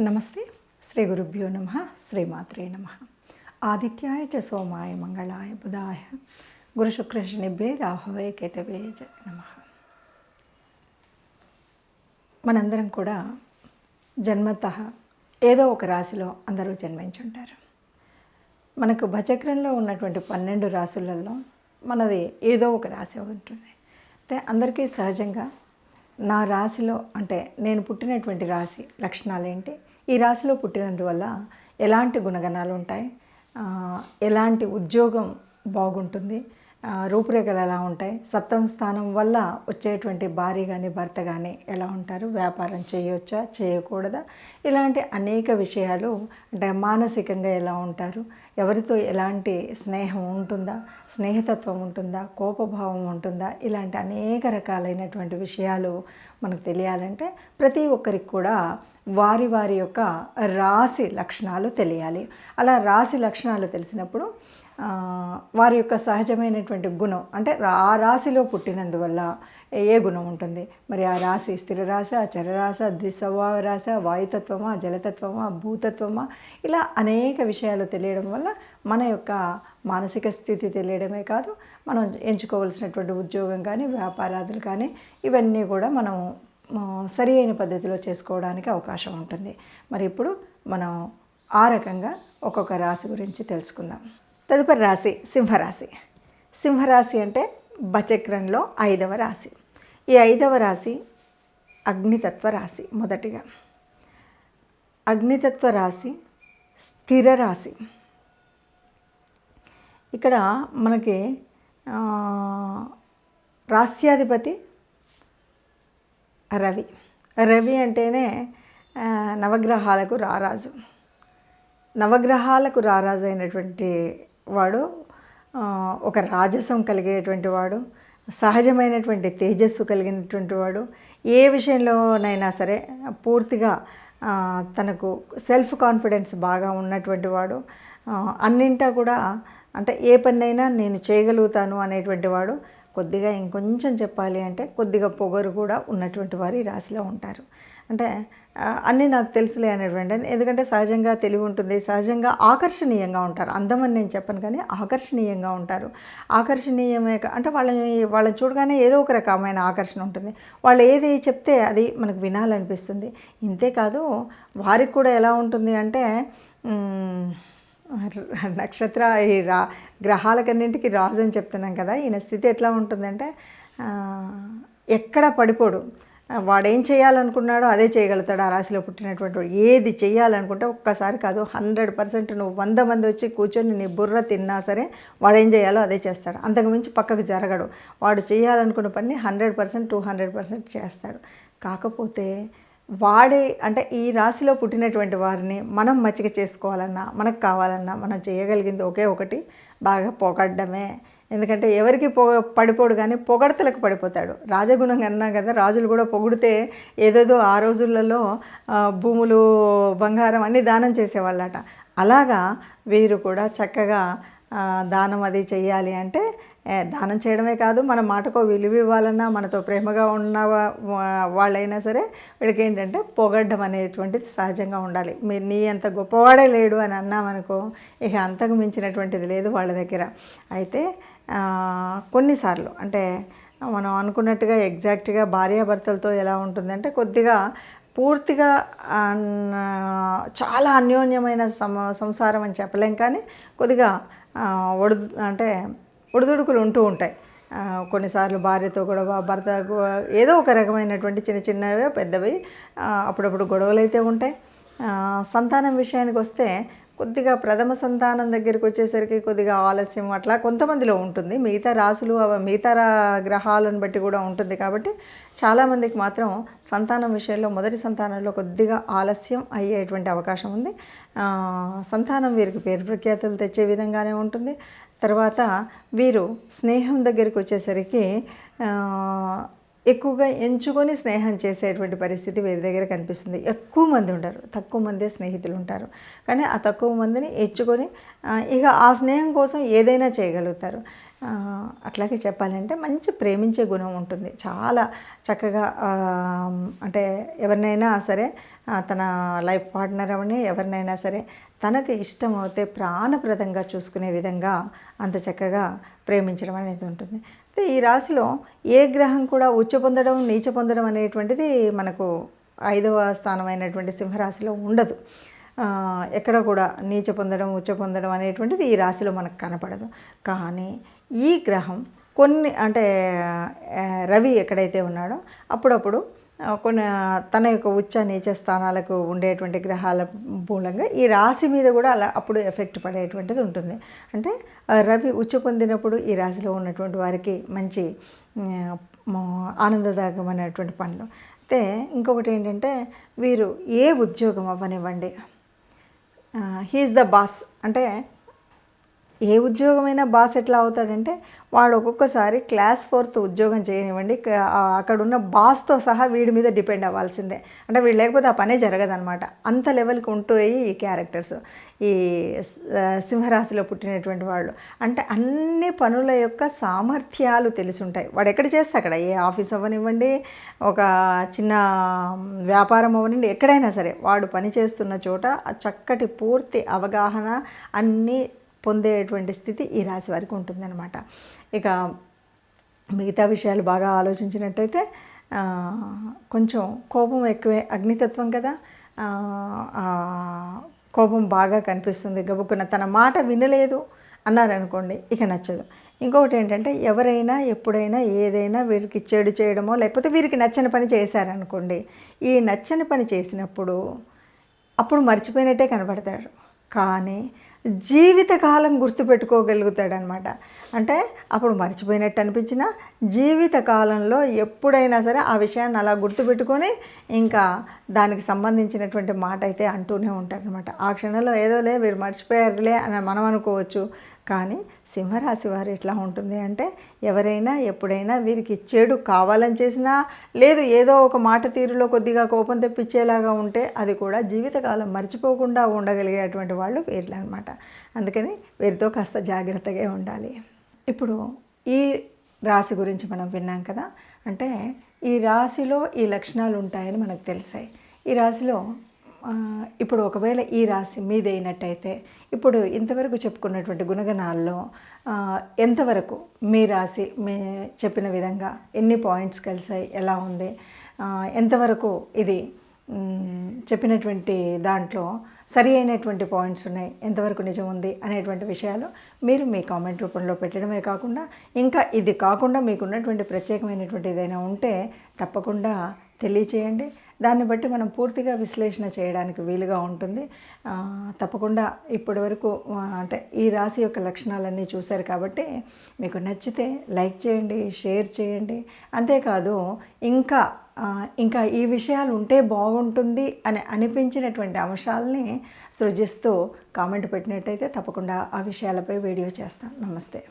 నమస్తే. శ్రీ గురుభ్యో నమ. శ్రీమాత్రే నమ. ఆదిత్యాయ చ సోమాయ మంగళాయ బుధాయ. గురుశుక్రశనిభ్యే రాహవే కేతవే జ నమ. మనందరం కూడా జన్మత ఏదో ఒక రాశిలో అందరూ జన్మించుంటారు. మనకు భచక్రంలో ఉన్నటువంటి పన్నెండు రాశులలో మనది ఏదో ఒక రాశి ఉంటుంది. అయితే అందరికీ సహజంగా నా రాశిలో అంటే నేను పుట్టినటువంటి రాశి లక్షణాలు ఏంటి? ఈ రాశిలో పుట్టినందువల్ల ఎలాంటి గుణగణాలు ఉంటాయి? ఎలాంటి ఉద్యోగం బాగుంటుంది? రూపురేఖలు ఎలా ఉంటాయి? సప్తమ స్థానం వల్ల వచ్చేటువంటి భార్య కానీ భర్త కానీ ఎలా ఉంటారు? వ్యాపారం చేయవచ్చా చేయకూడదా? ఇలాంటి అనేక విషయాలు అంటే మానసికంగా ఎలా ఉంటారు? ఎవరితో ఎలాంటి స్నేహం ఉంటుందా? స్నేహతత్వం ఉంటుందా? కోపభావం ఉంటుందా? ఇలాంటి అనేక రకాలైనటువంటి విషయాలు మనకు తెలియాలంటే ప్రతి ఒక్కరికి కూడా వారి వారి యొక్క రాశి లక్షణాలు తెలియాలి. అలా రాశి లక్షణాలు తెలిసినప్పుడు వారి యొక్క సహజమైనటువంటి గుణం అంటే ఆ రాశిలో పుట్టినందువల్ల ఏ గుణం ఉంటుంది? మరి ఆ రాశి స్థిర రాశ చర ద్విస్వభావ రాశ వాయుతత్వమా జలతత్వమా భూతత్వమా? ఇలా అనేక విషయాలు తెలియడం వల్ల మన యొక్క మానసిక స్థితి తెలియడమే కాదు మనం ఎంచుకోవాల్సినటువంటి ఉద్యోగం కానీ వ్యాపారాదులు కానీ ఇవన్నీ కూడా మనం సరి అయిన పద్ధతిలో చేసుకోవడానికి అవకాశం ఉంటుంది. మరి ఇప్పుడు మనం ఆ రకంగా ఒక్కొక్క రాశి గురించి తెలుసుకుందాం. తదుపరి రాశి సింహరాశి. సింహరాశి అంటే బచక్రంలో ఐదవ రాశి. ఈ ఐదవ రాశి అగ్నితత్వ రాశి మొదటిగా. అగ్నితత్వ రాశి స్థిర రాశి. ఇక్కడ మనకి రాశ్యాధిపతి రాస్యాధిపతి రవి. రవి అంటేనే నవగ్రహాలకు రారాజు. నవగ్రహాలకు రారాజు అయినటువంటి వాడు ఒక రాజసం కలిగేటువంటి వాడు సహజమైనటువంటి తేజస్సు కలిగినటువంటి వాడు. ఏ విషయంలోనైనా సరే పూర్తిగా తనకు సెల్ఫ్ కాన్ఫిడెన్స్ బాగా ఉన్నటువంటి వాడు. అన్నింటా కూడా అంటే ఏ పనైనా నేను చేయగలుగుతాను అనేటువంటి వాడు. కొద్దిగా ఇంకొంచెం చెప్పాలి అంటే కొద్దిగా పొగరు కూడా ఉన్నటువంటి వారు ఈ రాశిలో ఉంటారు. అంటే అన్నీ నాకు తెలుసులే అనేటువంటి ఎందుకంటే సహజంగా తెలివి ఉంటుంది సహజంగా ఆకర్షణీయంగా ఉంటారు. అందమని నేను చెప్పను కానీ ఆకర్షణీయంగా ఉంటారు. ఆకర్షణీయమే అంటే వాళ్ళని వాళ్ళని చూడగానే ఏదో ఒక రకమైన ఆకర్షణ ఉంటుంది. వాళ్ళు ఏది చెప్తే అది మనకు వినాలనిపిస్తుంది. ఇంతేకాదు వారికి కూడా ఎలా ఉంటుంది అంటే నక్షత్ర ఈ రా గ్రహాలకన్నింటికి రాజు అని చెప్తున్నాం కదా ఈయన స్థితి ఎట్లా ఉంటుందంటే ఎక్కడ పడిపోడు. వాడేం చేయాలనుకున్నాడో అదే చేయగలుగుతాడు. ఆ రాశిలో పుట్టినటువంటి వాడు ఏది చేయాలనుకుంటే ఒక్కసారి కాదు హండ్రెడ్ పర్సెంట్ నువ్వు వంద మంది వచ్చి కూర్చొని నీ బుర్ర తిన్నా సరే వాడు ఏం చేయాలో అదే చేస్తాడు. అంతకుమించి పక్కకు జరగడు. వాడు చేయాలనుకున్న పని hundred percent two hundred percent చేస్తాడు. కాకపోతే వాడే అంటే ఈ రాశిలో పుట్టినటువంటి వారిని మనం మచ్చిక చేసుకోవాలన్నా మనకు కావాలన్నా మనం చేయగలిగింది ఒకే ఒకటి బాగా పొగడ్డమే. ఎందుకంటే ఎవరికి పొగ పడిపోడు కానీ పొగడతలకు పడిపోతాడు. రాజగుణం అన్నా కదా రాజులు కూడా పొగిడితే ఏదేదో ఆ రోజులలో భూములు బంగారం అన్నీ దానం చేసేవాళ్ళట. అలాగా వీరు కూడా చక్కగా దానం అది చెయ్యాలి అంటే దానం చేయడమే కాదు మన మాటకో విలువ ఇవ్వాలన్నా మనతో ప్రేమగా ఉన్న వాళ్ళైనా సరే వీళ్ళకి ఏంటంటే పొగడ్డం అనేటువంటిది సహజంగా ఉండాలి. మీరు నీ అంత గొప్పవాడే లేడు అని అన్నామనుకో ఇక అంతకు మించినటువంటిది లేదు వాళ్ళ దగ్గర. అయితే కొన్నిసార్లు అంటే మనం అనుకున్నట్టుగా ఎగ్జాక్ట్గా భార్యాభర్తలతో ఎలా ఉంటుందంటే కొద్దిగా పూర్తిగా చాలా అన్యోన్యమైన సం సంసారం అని చెప్పలేం కానీ కొద్దిగా ఒడు అంటే ఒడిదుడుకులు ఉంటూ ఉంటాయి. కొన్నిసార్లు భార్యతో గొడవ భర్త ఏదో ఒక రకమైనటువంటి చిన్న చిన్నవి పెద్దవి అప్పుడప్పుడు గొడవలు అయితే ఉంటాయి. సంతానం విషయానికి వస్తే కొద్దిగా ప్రథమ సంతానం దగ్గరికి వచ్చేసరికి కొద్దిగా ఆలస్యం అట్లా కొంతమందిలో ఉంటుంది. మిగతా రాసులు మిగతా గ్రహాలను బట్టి కూడా ఉంటుంది కాబట్టి చాలామందికి మాత్రం సంతానం విషయంలో మొదటి సంతానంలో కొద్దిగా ఆలస్యం అయ్యేటువంటి అవకాశం ఉంది. సంతానం వీరికి పేరు ప్రఖ్యాతులు తెచ్చే విధంగానే ఉంటుంది. తర్వాత వీరు స్నేహం దగ్గరికి వచ్చేసరికి ఎక్కువగా ఎంచుకొని స్నేహం చేసేటువంటి పరిస్థితి వీరి దగ్గర కనిపిస్తుంది. ఎక్కువ మంది ఉంటారు తక్కువ మందే స్నేహితులు ఉంటారు. కానీ ఆ తక్కువ మందిని ఎంచుకొని ఇక ఆ స్నేహం కోసం ఏదైనా చేయగలుగుతారు. అట్లాగే చెప్పాలంటే మంచి ప్రేమించే గుణం ఉంటుంది. చాలా చక్కగా అంటే ఎవరినైనా సరే తన లైఫ్ పార్ట్నర్ అవని ఎవరినైనా సరే తనకు ఇష్టం అవుతే ప్రాణప్రదంగా చూసుకునే విధంగా అంత చక్కగా ప్రేమించడం అనేది ఉంటుంది. అయితే ఈ రాశిలో ఏ గ్రహం కూడా ఉచ్చ పొందడం నీచ పొందడం అనేటువంటిది మనకు ఐదవ స్థానమైనటువంటి సింహరాశిలో ఉండదు. ఎక్కడ కూడా నీచ పొందడం ఉచ్చ పొందడం అనేటువంటిది ఈ రాశిలో మనకు కనపడదు. కానీ ఈ గ్రహం కొన్ని అంటే రవి ఎక్కడైతే ఉన్నాడో అప్పుడప్పుడు కొన్ని తన యొక్క ఉచ్చ నీచ స్థానాలకు ఉండేటువంటి గ్రహాల మూలంగా ఈ రాశి మీద కూడా అలా అప్పుడు ఎఫెక్ట్ పడేటువంటిది ఉంటుంది. అంటే రవి ఉచ్చ పొందినప్పుడు ఈ రాశిలో ఉన్నటువంటి వారికి మంచి ఆనందదాయకమైనటువంటి పనులు. అయితే ఇంకొకటి ఏంటంటే వీరు ఏ ఉద్యోగం అవ్వనివ్వండి. He is the boss. అంటే ఏ ఉద్యోగమైనా బాస్ ఎట్లా అవుతాడంటే వాడు ఒక్కొక్కసారి క్లాస్ ఫోర్త్ ఉద్యోగం చేయనివ్వండి అక్కడున్న అక్కడ ఉన్న బాస్తో సహా వీడి మీద డిపెండ్ అవ్వాల్సిందే. అంటే వీడు లేకపోతే ఆ పనే జరగదనమాట అంత లెవెల్కి ఉంటాయి ఈ క్యారెక్టర్స్ ఈ సింహరాశిలో పుట్టినటువంటి వాళ్ళు. అంటే అన్ని పనుల యొక్క సామర్థ్యాలు తెలిసి ఉంటాయి వాడు ఎక్కడ చేస్తే అక్కడ ఏ ఆఫీస్ అవ్వనివ్వండి ఒక చిన్న వ్యాపారం అవ్వనివ్వండి ఎక్కడైనా సరే వాడు పని చేస్తున్న చోట చక్కటి పూర్తి అవగాహన అన్నీ పొందేటువంటి స్థితి ఈ రాశి వారికి ఉంటుందన్నమాట. ఇక మిగతా విషయాలు బాగా ఆలోచించినట్టయితే కొంచెం కోపం ఎక్కువే అగ్నితత్వం కదా. కోపం బాగా కనిపిస్తుంది. గబుక్కున తన మాట వినలేదు అన్నారనుకోండి ఇక నచ్చదు. ఇంకొకటి ఏంటంటే ఎవరైనా ఎప్పుడైనా ఏదైనా వీరికి చెడు చేయడమో లేకపోతే వీరికి నచ్చని పని చేశారనుకోండి ఈ నచ్చని పని చేసినప్పుడు అప్పుడు మర్చిపోయినట్టే కనబడతాడు కానీ జీవితకాలం గుర్తుపెట్టుకోగలుగుతాడనమాట. అంటే అప్పుడు మర్చిపోయినట్టు అనిపించిన జీవితకాలంలో ఎప్పుడైనా సరే ఆ విషయాన్ని అలా గుర్తుపెట్టుకొని ఇంకా దానికి సంబంధించినటువంటి మాట అయితే అంటూనే ఉంటారనమాట. ఆ క్షణంలో ఏదోలే వీరు మర్చిపోయారులే అని మనం అనుకోవచ్చు. కానీ సింహరాశి వారు ఎట్లా ఉంటుంది అంటే ఎవరైనా ఎప్పుడైనా వీరికి చెడు కావాలని చేసినా లేదు ఏదో ఒక మాట తీరులో కొద్దిగా కోపం తెప్పించేలాగా ఉంటే అది కూడా జీవితకాలం మర్చిపోకుండా ఉండగలిగేటువంటి వాళ్ళు వీళ్ళు అనమాట అందుకని వీరితో కాస్త జాగ్రత్తగా ఉండాలి. ఇప్పుడు ఈ రాశి గురించి మనం విన్నాం కదా అంటే ఈ రాశిలో ఈ లక్షణాలు ఉంటాయని మనకు తెలిసాయి. ఈ రాశిలో ఇప్పుడు ఒకవేళ ఈ రాశి మీదైనట్టయితే ఇప్పుడు ఇంతవరకు చెప్పుకున్నటువంటి గుణగణాల్లో ఎంతవరకు మీ రాశి మీ చెప్పిన విధంగా ఎన్ని పాయింట్స్ కలిసాయి ఎలా ఉంది ఎంతవరకు ఇది చెప్పినటువంటి దాంట్లో సరి అయినటువంటి పాయింట్స్ ఉన్నాయి ఎంతవరకు నిజం ఉంది అనేటువంటి విషయాలు మీరు మీ కామెంట్ రూపంలో పెట్టడమే కాకుండా ఇంకా ఇది కాకుండా మీకున్నటువంటి ప్రత్యేకమైనటువంటి ఏదైనా ఉంటే తప్పకుండా తెలియచేయండి. దాన్ని బట్టి మనం పూర్తిగా విశ్లేషణ చేయడానికి వీలుగా ఉంటుంది. తప్పకుండా ఇప్పటి వరకు అంటే ఈ రాశి యొక్క లక్షణాలన్నీ చూశారు కాబట్టి మీకు నచ్చితే లైక్ చేయండి షేర్ చేయండి. అంతేకాదు ఇంకా ఇంకా ఈ విషయాలు ఉంటే బాగుంటుంది అని అనిపించినటువంటి అంశాలని సృజిస్తూ కామెంట్ పెట్టినట్టయితే తప్పకుండా ఆ విషయాలపై వీడియో చేస్తాను నమస్తే.